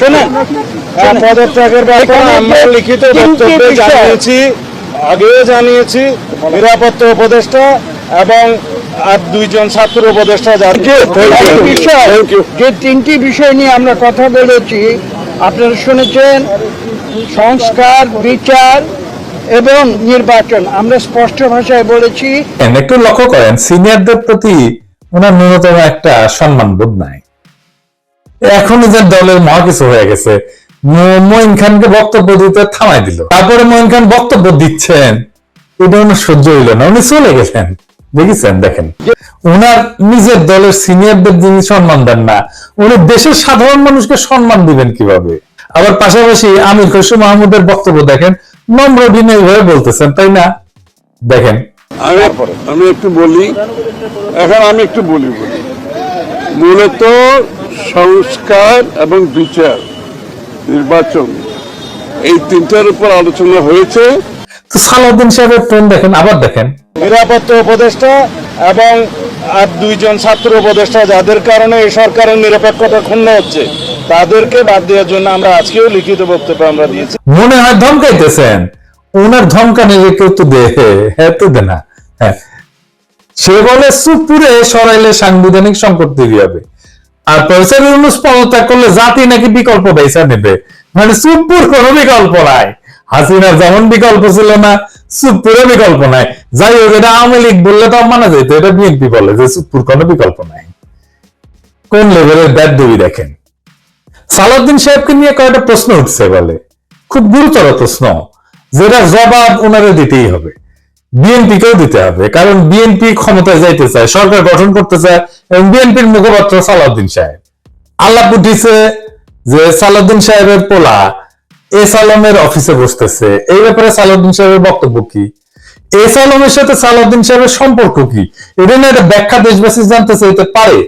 শোনেন। পদত্যাগের ব্যাপারে এখানে আমরা যে লিখিত তিনটি বক্তব্যে জানিয়েছি আগেও জানিয়েছি নিরাপত্তা উপদেষ্টা এবং আর দুইজন ছাত্র উপদেষ্টা যার যে একটি বিষয় যে তিনটি বিষয় নিয়ে আমরা কথা বলেছি আপনারা শুনেছেন সংস্কার বিচার এবং নির্বাচন। আমরা স্পষ্ট ভাষায় বলেছি একটু লক্ষ্য করেন সিনিয়রদের প্রতি ওনার ন্যূনতম একটা সম্মান বোধ নাই। এখন যে দলের মহা কিছু হয়ে গেছে। মঈন খানকে বক্তব্য দিতে থামাই দিল। তারপরে মঈন খান বক্তব্য দিচ্ছেন। এটা ওনার সহ্য হইল না, উনি চলে গেছেন। দেখেছেন, দেখেন। ওনার নিজের দলের সিনিয়রদের যিনি সম্মান দেন না, উনি দেশের সাধারণ মানুষকে সম্মান দিবেন কীভাবে? আবার পাশাপাশি আমির খসরু মাহমুদের বক্তব্য দেখেন, নম্র বিনয় ভাবে বলতেছেন, তাই না? দেখেন। আমি একটু বলি, এখন আমি একটু বলি। মূলত সংস্কার এবং বিচার নির্বাচন। এই তিনটার উপর আলোচনা হয়েছে। সালাউদ্দিন সাহেবের টোন দেখেন আবার দেখেন। নিরাপত্তা উপদেষ্টা এবং আর দুইজন ছাত্র উপদেষ্টা যাদের কারণে এই সরকারের নিরপেক্ষতা ক্ষুণ্ণ হচ্ছে তাদেরকে বাদ দেওয়ার জন্য আমরা আজকেও লিখিত বক্তব্য আমরা দিয়েছি। মনে হয় ধমকাইতেছেন। ওনার ধমকানে কেউ তো দে হ্যাঁ তো দে না। হ্যাঁ। সে বলে সুপুরে সরাইলে সাংবিধানিক সংকট তৈরি হবে। আর প্রফেসর ইউনুস পদত্যাগ করলে জাতি নাকি বিকল্প পয়সা নেবে? মানে সুপুর কোনো বিকল্প নাই। হাসিনার যেমন বিকল্প ছিল না সুপুরে বিকল্প নাই। যাই হোক, এটা আওয়ামী লীগ বললে তো মানা যেত এটা বিএনপি বলে যে সুপুর কোনো বিকল্প নাই। কোন লেভেলের ব্যাট দেবী দেখেন? সালাউদ্দিন সাহেবকে নিয়ে কয়েকটা প্রশ্ন উঠছে বলে। খুব গুরুতর প্রশ্ন। যেটা জবাব ওনারে দিতেই হবে। বিএনপি কেও দিতে হবে, কারণ বিএনপি ক্ষমতায় যাইতে চায়, সরকার গঠন করতে চায়, এবং বিএনপির মুখপাত্র সালাউদ্দিন সাহেব। আল্লাহ উঠিছে যে সালাউদ্দিন সাহেবের পোলা এস আলমের অফিসে বসতেছে। এই ব্যাপারে সালাউদ্দিন সাহেবের বক্তব্য কি? এস আলমের সাথে সালাউদ্দিন সাহেবের সম্পর্ক কি? এটা নিয়ে একটা ব্যাখ্যা দেশবাসী জানতে চাইতে পারে।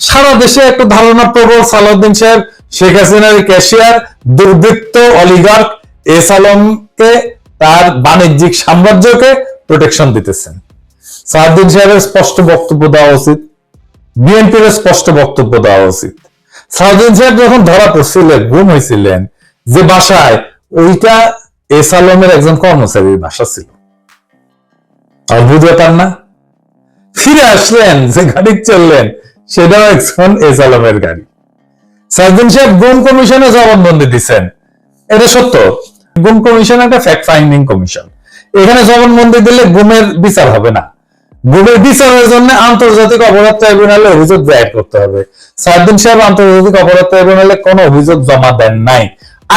সারা দেশে একটা ধারণা প্রবল সালাউদ্দিন সাহেব, শেখ হাসিনার ক্যাশিয়ার, দুর্বৃত্ত অলিগার্ক এস আলমকে, তার বাণিজ্যিক সাম্রাজ্যকে প্রোটেকশন দিতেছেন। সালাউদ্দিন সাহেবের স্পষ্ট বক্তব্য দেওয়া উচিত, বিএনপির স্পষ্ট বক্তব্য দেওয়া উচিত। সালাউদ্দিন সাহেব যখন ধরা পড়ছিলেন গুম হয়েছিলেন, যে বাসায়, ওইটা এস আলমের একজন কর্মচারীর বাসা ছিল। অদ্ভুত ব্যাপার না। ফিরে আসলেন, যে গাড়ি চললেন, সেটাও একজন এস আলমের গাড়ি। সার্জন সাহেব গুম কমিশনে জবানবন্দি দিচ্ছেন এটা সত্য। গুম কমিশন একটা ফ্যাক্ট ফাইন্ডিং কমিশন। এখানে জবানবন্দি দিলে গুমের বিচার হবে না। গুমের বিচারের জন্য আন্তর্জাতিক অপরাধ ট্রাইব্যুনালে অভিযোগ দায়ের করতে হবে। সার্দিন সাহেব আন্তর্জাতিক অপরাধ ট্রাইব্যুনালে কোনো অভিযোগ জমা দেন নাই।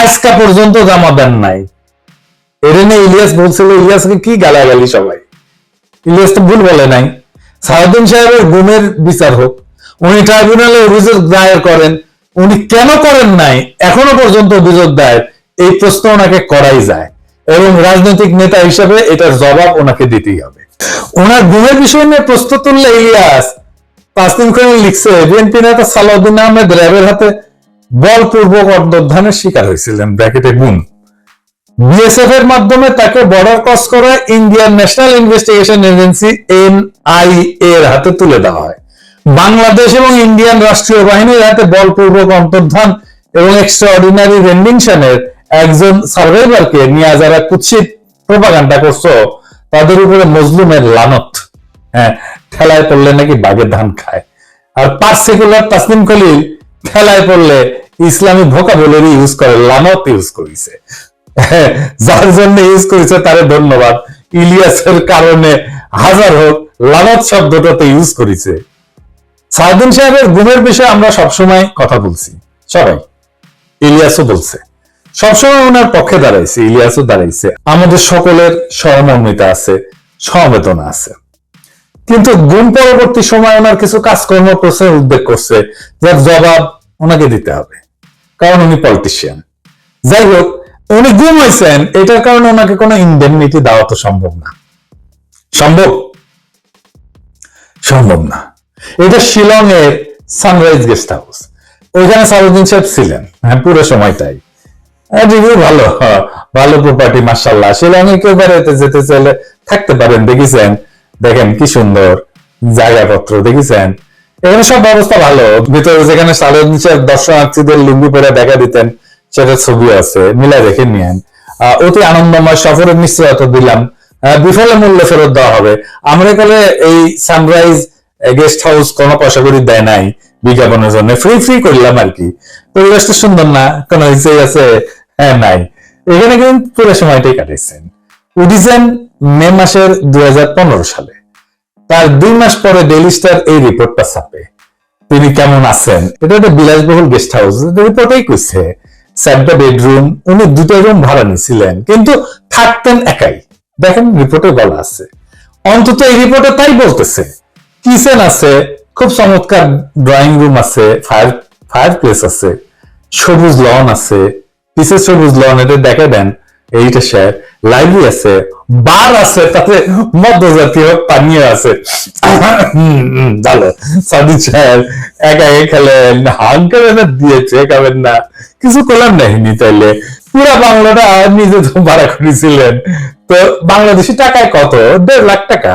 আজকা পর্যন্ত জমা দেন নাই। ইলিয়াস বলছিল, ইলিয়াসকে কি গালাগালি সবাই? ইলিয়াস তো ভুল বলে নাই। সারাদিন সাহেবের গুমের বিচার হোক, উনি ট্রাইব্যুনালে অভিযোগ দায়ের করেন, উনি কেন করেন নাই, এখনও পর্যন্ত অভিযোগ দায়ের, এই প্রশ্ন ওনাকে করাই যায়। এবং রাজনৈতিক নেতা হিসেবে এটার জবাব ওনাকে দিতেই হবে। ওনার গুমের বিষয় নিয়ে প্রশ্ন তুললে ইলিয়াস দিন করে লিখছে, বিএনপি নেতা সালাউদ্দিন আহমেদ র্যাবের হাতে বলপূর্বক অন্তর্ধানের শিকার হয়েছিলেন। ব্র্যাকেটে গুম বিএসএফ এর মাধ্যমে তাকে বর্ডার ক্রস করা Indian National Investigation Agency NIA এর হাতে তুলে দেওয়া হয়। বাংলাদেশ এবং ইন্ডিয়ান রাষ্ট্রীয় বাহিনীর হাতে বলপূর্বক অন্তর্ধান এবং এক্সট্রা অর্ডিনারি রেন্ডিংশনের একজন সার্ভাইভারকে নিয়ে যারা কুৎসিত প্রপাগান্ডা করছ, তাদের উপরে মজলুমের লানত। হ্যাঁ ঠেলায় পড়লে নাকি বাঘের ধান খায়। আর পার্সিকুলার তাসলিম খলিল ঠেলায় পড়লে ইসলামী ভোকাবুলারি ইউজ করে, লানত ইউজ করেছে। যার জন্য ইউজ করেছে তারে ধন্যবাদ। ইলিয়াসের কারণে হাজার হোক, লানত শব্দটাতে ইউজ করেছে। সাউদ্দিন সাহেবের গুমের বিষয়ে আমরা সবসময় কথা বলছি। সবাই, ইলিয়াসও বলছে। সবসময় ওনার পক্ষে দাঁড়াইছে, ইলিয়াসও দাঁড়াইছে। আমাদের সকলের সহমর্মিতা আছে, সমবেদনা আছে। কিন্তু গুম পরবর্তী সময় ওনার কিছু কাজকর্ম করছে, উদ্বেগ করছে, যার জবাব ওনাকে দিতে হবে। কারণ উনি পলিটিশিয়ান যাই হোক, উনি গুম হয়েছেন, এটার কারণে ওনাকে কোনো ইন্ডেমনিটি দেওয়া তো সম্ভব না। সম্ভব? সম্ভব না। এটা শিলং এর সানরাইজ গেস্ট হাউস ওইখানে সারুদ্দিন সাহেব ছিলেন হ্যাঁ পুরো সময়টাই। রিভিউ ভালো। হ্যাঁ, ভালো প্রপার্টি মার্শাল্লাহ শিলংয়ে কেউ বেড়াতে যেতে চাইলে থাকতে পারেন দেখেছেন? দেখেন কি সুন্দর জায়গাপত্র দেখেছেন? এখানে সব ব্যবস্থা ভালো। ভিতরে যেখানে সালের নিচে দর্শনার্থীদের লুঙ্গি পরে দেখা দিতেন সেটা ছবি আছে। মিলাই রেখে নিয়েন। অতি আনন্দময় সফরের নিশ্চয়তা দিলাম। বিফলে মূল্য ফেরত দেওয়া হবে। আমরা এখানে এই সানরাইজ গেস্ট হাউস কোনো পয়সা করে দেয় নাই বিজ্ঞাপনের জন্য। ফ্রি ফ্রি করলাম আর কি। পরিবেশটা সুন্দর না? কোনো হিসেবে আছে? নাই এখানে কিন্তু পুরো সময়টাই কাটাইছেন উঠিছেন মে মাসের সালে। তার দুই মাস পরে স্টার এই রিপোর্টটা ছাপে। তিনি কেমন আছেন? এটা একটা বিলাসবহুল গেস্ট হাউস। রিপোর্টেই বেডরুম, উনি দুটো রুম ভাড়া কিন্তু থাকতেন একাই। দেখেন, রিপোর্টে বলা আছে। অন্তত এই রিপোর্টে তাই বলতেছে। কিচেন আছে? খুব চমৎকার ড্রয়িং রুম আছে, ফায়ার ফায়ার প্লেস আছে, সবুজ লন আছে পিসের সবুজ লন এটা দেখে দেন, এইটা স্যার লাইব্রেরি আছে বার আছে, তাতে জাতীয় পানীয় আছে। ভালো। স্যার একা খেলেন, হাঙ্কার দিয়েছে, খাবেন না। কিছু করলাম তাইলে। পুরা বাংলাটা নিজে তো ভাড়া করেছিলেন তো বাংলাদেশি টাকায় কত? দেড় লাখ টাকা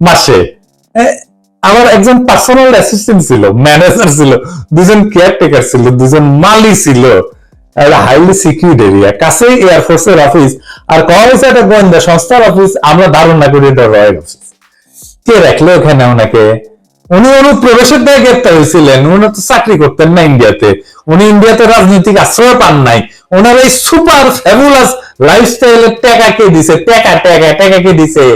মাসে। আমার একজন পার্সোনাল অ্যাসিস্ট্যান্ট ছিল ম্যানেজার ছিল, দুজন কেয়ারটেকার ছিল, দুজন মালি ছিল। হাইলি সিকিউরিড এরিয়া কাছেই এয়ারফোর্সের অফিস আর একটা গোয়েন্দা সংস্থার অফিস আমরা ধারণা করি এটা রয়্যাল অফিস কে রাখল ওখানে ওনাকে? উনি অনুপ্রবেশের দায় গ্রেপ্তার হয়েছিলেন। উনি তো চাকরি করতেন না ইন্ডিয়াতে উনি ইন্ডিয়াতে রাজনৈতিক আশ্রয় পান নাই। ওনার এই সুপার ফ্যাবুলাস লাইফস্টাইলের টাকা কে দিছে? টাকা টাকা টাকা কে দিছে?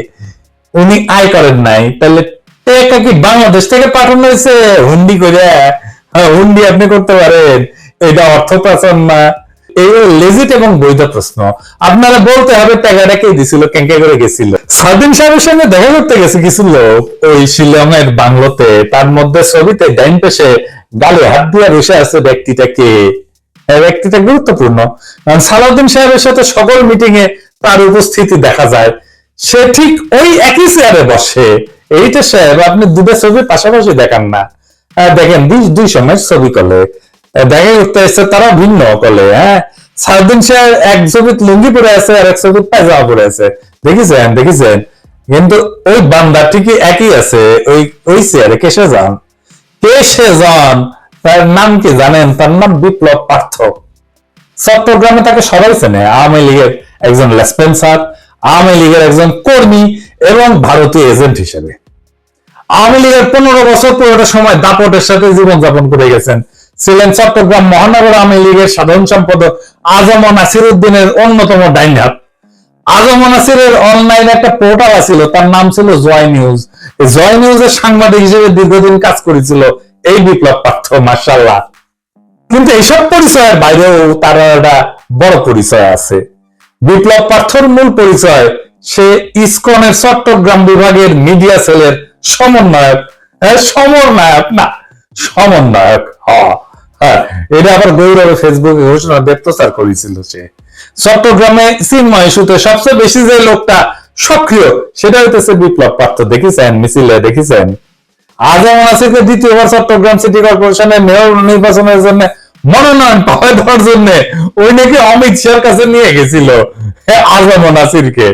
উনি আয় করেন নাই। তাহলে টাকা কি বাংলাদেশ থেকে পাঠানো হয়েছে? হুন্ডি করে হ্যাঁ, হুন্ডি আপনি করতে পারেন। এটা অর্থ পাচার না আপনারা বলতে হবে টাকাটা গুরুত্বপূর্ণ। কারণ সালাউদ্দিন সাহেবের সাথে সকল মিটিং এ তার উপস্থিতি দেখা যায়। সে ঠিক ওই একই চেয়ারে বসে। এইটা সাহেব, আপনি দুটো ছবি পাশাপাশি দেখান না। দেখেন, দুই দুই সময় ছবি করলে দেখা করতে এসছে, তারা ভিন্ন করলে হ্যাঁ? সারাদিন সে এক ছবি লুঙ্গি পরে আছে আর এক ছবি পায়জামা পরে আছে। দেখেছেন দেখেছেন? কিন্তু ওই বান্দা ঠিকই একই আছে, ওই ওই চেয়ারে কেসে যান? কে সে জন তার নাম কি জানেন? তার নাম বিপ্লব পার্থ। চট্টগ্রামে তাকে সবাই চেনে, আওয়ামী লীগের একজন লেসপেন্সার, আওয়ামী লীগের একজন কর্মী এবং ভারতীয় এজেন্ট হিসেবে। আওয়ামী লীগের পনেরো বছর পুরোটা সময় দাপটের সাথে জীবনযাপন করে গেছেন। ছিলেন চট্টগ্রাম মহানগর আওয়ামী লীগের সাধারণ সম্পাদক আজম নাসির উদ্দিনের অন্যতম ডাইন হাত আজম নাসিরের অনলাইন একটা পোর্টাল ছিল তার নাম ছিল জয় নিউজ। জয় নিউজের সাংবাদিক হিসেবে দীর্ঘদিন কাজ করেছিল এই বিপ্লব পার্থ মার্শাল্লাহ কিন্তু এইসব পরিচয়ের বাইরেও তার একটা বড় পরিচয় আছে। বিপ্লব পার্থর মূল পরিচয় সে ইসকনের চট্টগ্রাম বিভাগের মিডিয়া সেলের সমন্বয়ক। হ্যাঁ, সমন্বয়ক না সমন্বয়ক হ- এটা আবার গৌরবে ফেসবুকে ঘোষণা করেছিল সে। চট্টগ্রামে চিন্ময় ইস্যুতে সবচেয়ে বেশি যে লোকটা সক্রিয় সেটা হইতেছে বিপ্লব পার্থ দেখেছেন? মিছিলে দেখেছেন? আজম দ্বিতীয়বার চট্টগ্রাম সিটি মেয়র নির্বাচনের জন্য মনোনয়ন পাওয়া দেওয়ার জন্য ওই নাকি অমিত শাহর কাছে নিয়ে গেছিল। হ্যাঁ, আজম নাসিরকে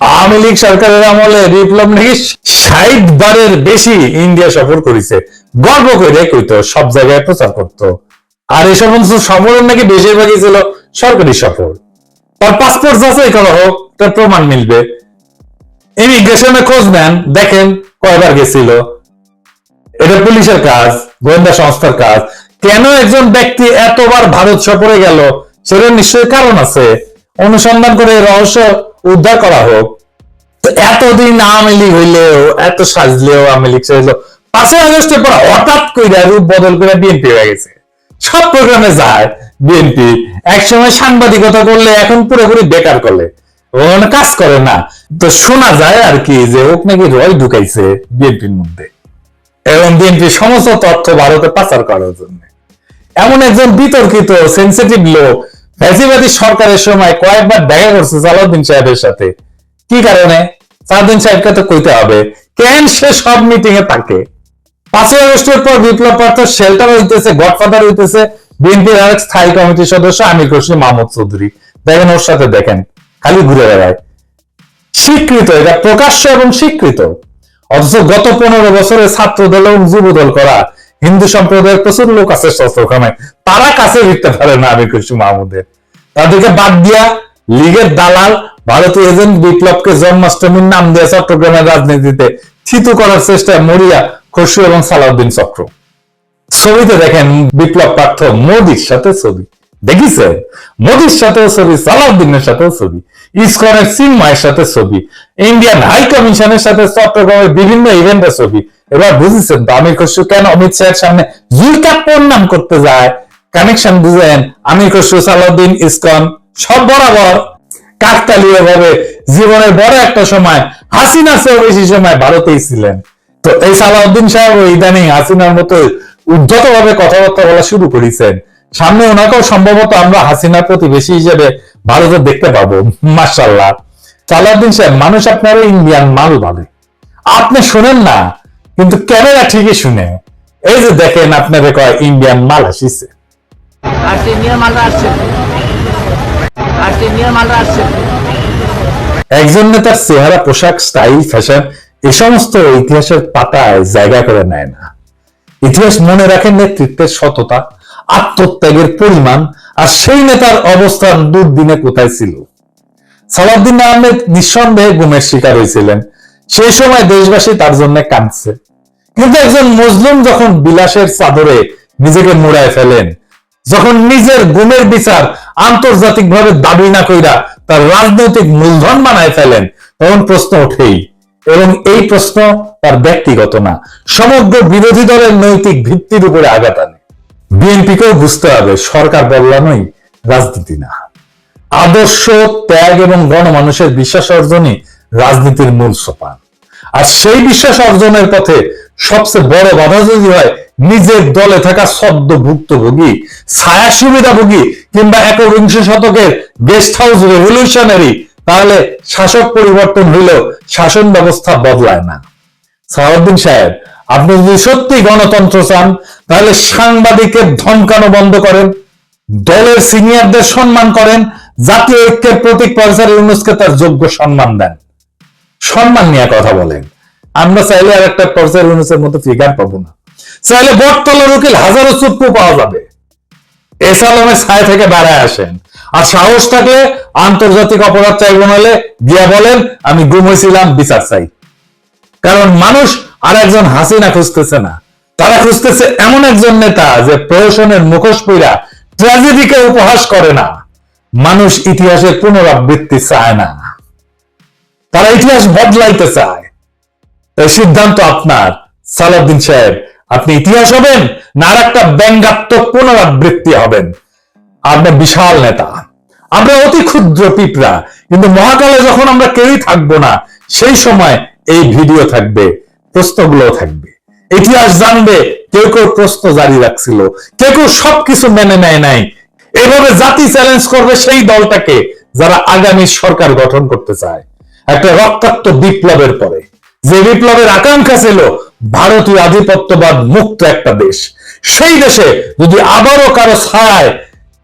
আওয়ামী লীগ সরকারের আমলে বিপ্লব নাকি ষাট বারের বেশি ইন্ডিয়া সফর করেছে। গর্ব করে কইতো, সব জায়গায় প্রচার করতো। আর এই সমস্ত সফরের নাকি বেশিরভাগই ছিল সরকারি সফর। তার পাসপোর্ট যাচাই করা হোক, তার প্রমাণ মিলবে। ইমিগ্রেশনে খোঁজ নেন, দেখেন কয়বার গেছিল। এটা পুলিশের কাজ, গোয়েন্দা সংস্থার কাজ। কেন একজন ব্যক্তি এতবার ভারত সফরে গেল সেটা নিশ্চয়ই কারণ আছে। অনুসন্ধান করে রহস্য উদ্ধার করা হোক। এতদিন আওয়ামী লীগ হইলেও, এত সাজলেও আওয়ামী লীগ পাঁচই আগস্টের পর হঠাৎ করে রূপ বদল করে বিএনপি হয়ে গেছে। সব প্রোগ্রামে যায় বিএনপি একসময় সাংবাদিকতা করলে, এখন পুরোপুরি বেকার করলে। কাজ করে না। তো শোনা যায় আর কি যে নাকি রয় ঢুকাইছে বিএনপির মধ্যে। এবং সমস্ত তথ্য ভারতে পাচার করার জন্য। এমন একজন বিতর্কিত সেন্সিটিভ লোক, ফ্যাসিবাদী সরকারের সময় কয়েকবার দেখা করছে সালাউদ্দিন সাহেবের সাথে। কি কারণে? সালাউদ্দিন সাহেবকে তো কইতে হবে। কেন সে সব মিটিং এ থাকে? পাঁচই আগস্টের পর বিপ্লব পার্থ শেল্টার হইতেছে গডফাদার হইতেছে বিএনপির আরেক স্থায়ী কমিটির সদস্য আমির খসরু মাহমুদ চৌধুরী। দেখেন ওর সাথে দেখেন, খালি ঘুরে বেড়ায়। স্বীকৃত, এটা প্রকাশ্য এবং স্বীকৃত। অথচ গত পনেরো বছরে ছাত্র দল এবং যুব দল করা হিন্দু সম্প্রদায়ের প্রচুর লোক আছে তারা কাছে দিতে পারে না আমি খুশি মাহমুদের। তাদেরকে বাদ দিয়া লীগের দালাল, ভারতীয় এজেন্ট বিপ্লবকে জন্মাষ্টমীর নাম দিয়ে চট্টগ্রামের রাজনীতিতে থিতু করার চেষ্টায় মরিয়া খসরু এবং সালাউদ্দিন চক্র। ছবিতে দেখেন বিপ্লব পার্থ মোদির সাথে ছবি। দেখিছেন মোদির সাথেও ছবি, সালাউদ্দিনের সাথেও ছবি। ইসকনের চিন্ময়ের সাথে ছবি। ইন্ডিয়ান হাই কমিশনের সাথে চট্টগ্রামের বিভিন্ন ইভেন্টের ছবি। এবার বুঝেছেন তো, আমির খসরু কেন অমিত শাহের সামনে জুলকা প্রণাম করতে যায়? কানেকশন বুঝেন, আমির খসরু, সালাউদ্দিন, ইসকন, সব বরাবর কাকতালীয় ভাবে জীবনের বড় একটা সময়, হাসিনা চেয়েও বেশি সময় ভারতেই ছিলেন। তো এই সালাউদ্দিন সাহেব ইদানিং হাসিনার মতো উদ্ধত ভাবে কথাবার্তা বলা শুরু করেছেন। সামনে ওনাকেও সম্ভবত আমরা হাসিনার প্রতিবেশী হিসেবে ভারতে দেখতে পাবো মার্শাল্লাহ সালাউদ্দিন সাহেব মানুষ আপনারা ইন্ডিয়ান মাল বলে আপনি শুনেন না কিন্তু ক্যামেরা ঠিকই শুনে। এই যে দেখেন আপনাদের কয় ইন্ডিয়ান মাল আসিছে। আসছে ইন্ডিয়ান মালরা আসছে। আসছে ইন্ডিয়ান মালরা আসছে। একজন নেতার চেহারা পোশাক স্টাইল ফ্যাশন এ সমস্ত ইতিহাসের পাতায় জায়গা করে নেয় না। ইতিহাস মনে রাখে নেতৃত্বের সততা, আত্মত্যাগের পরিমাণ, আর সেই নেতার অবস্থান দুর্দিনে কোথায় ছিল? সালাউদ্দিন আহমেদ নিঃসন্দেহে গুমের শিকার হয়েছিলেন। সেই সময় দেশবাসী তার জন্য কাঁদছে। কিন্তু একজন মজলুম যখন বিলাসের চাদরে নিজেকে মোড়ায় ফেলেন, যখন নিজের গুমের বিচার আন্তর্জাতিকভাবে দাবি না কইরা তার রাজনৈতিক মূলধন বানায় ফেলেন, তখন প্রশ্ন ওঠেই এবং এই প্রশ্ন তার ব্যক্তিগত না। সমগ্র বিরোধী দলের নৈতিক ভিত্তির উপরে আঘাত আনে। বিএনপিকেও বুঝতে হবে, সরকার বদলানোই রাজনীতি না। আদর্শ, ত্যাগ এবং গণমানুষের বিশ্বাস অর্জনই রাজনীতির মূল সোপান। আর সেই বিশ্বাস অর্জনের পথে সবচেয়ে বড় বাধা যদি হয়, নিজের দলে থাকা সদ্য ভুক্তভোগী, ছায়া সুবিধাভোগী কিংবা একবিংশ শতকের গেস্ট হাউস রেভলিউশনারি তাহলে শাসক পরিবর্তন হইলেও শাসন ব্যবস্থা বদলায় না। সালাউদ্দিন সাহেব, আপনি যদি সত্যি গণতন্ত্র চান, তাহলে সাংবাদিকের ধমকানো বন্ধ করেন, দলের সিনিয়রদের সম্মান করেন, জাতীয় ঐক্যের প্রতীক প্রফেসর ইউনুসকে তার যোগ্য সম্মান দেন। সম্মান নিয়ে কথা বলেন। আমরা চাইলে আর একটা প্রফেসর ইউনুসের মতো ফিগার পাবো না। চাইলে বটতলার উকিল হাজারো চুপ্পু পাওয়া যাবে। এসালমে ছায় থেকে বেড়ায় আসেন। আর সাহস থাকলে আন্তর্জাতিক অপরাধ ট্রাইব্যুনালে গিয়া বলেন, আমি গুম হয়েছিলাম বিচার চাই। কারণ মানুষ আর একজন হাসিনা খুঁজতেছে না। তারা খুঁজতেছে এমন একজন নেতা যে প্রহসনের মুখোশ পইরা ট্র্যাজেডিকে উপহাস করে না। মানুষ ইতিহাসের পুনরাবৃত্তি চায় না। তারা ইতিহাস বদলাইতে চায়। এই সিদ্ধান্ত আপনার। সালাউদ্দিন সাহেব, আপনি ইতিহাস হবেন না আর একটা ব্যঙ্গাত্মক পুনরাবৃত্তি হবেন। আপনার বিশাল নেতা। আমরা অতি ক্ষুদ্র পিঁপড়া, কিন্তু মহাকালে যখন আমরা কেউই থাকব না, সেই সময় এই ভিডিও থাকবে প্রশ্নগুলো থাকবে। ইতিহাস জানবে, কেউ কেউ প্রশ্ন জারি রাখছিল, কেউ কেউ সবকিছু মেনে নেয় নাই। এভাবে জাতি চ্যালেঞ্জ করবে সেই দলটাকে যারা আগামী সরকার গঠন করতে চায়। একটা রক্তাক্ত বিপ্লবের পরে। যে বিপ্লবের আকাঙ্ক্ষা ছিল, ভারতীয় আধিপত্যবাদ মুক্ত একটা দেশ। সেই দেশে যদি আবারও কারও ছায়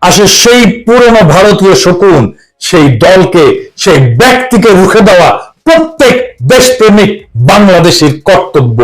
আসে সেই পুরনো ভারতীয় শকুন, সেই দলকে, সেই ব্যক্তিকে রুখে দেওয়া প্রত্যেক দেশপ্রেমিক বাংলাদেশের কর্তব্য।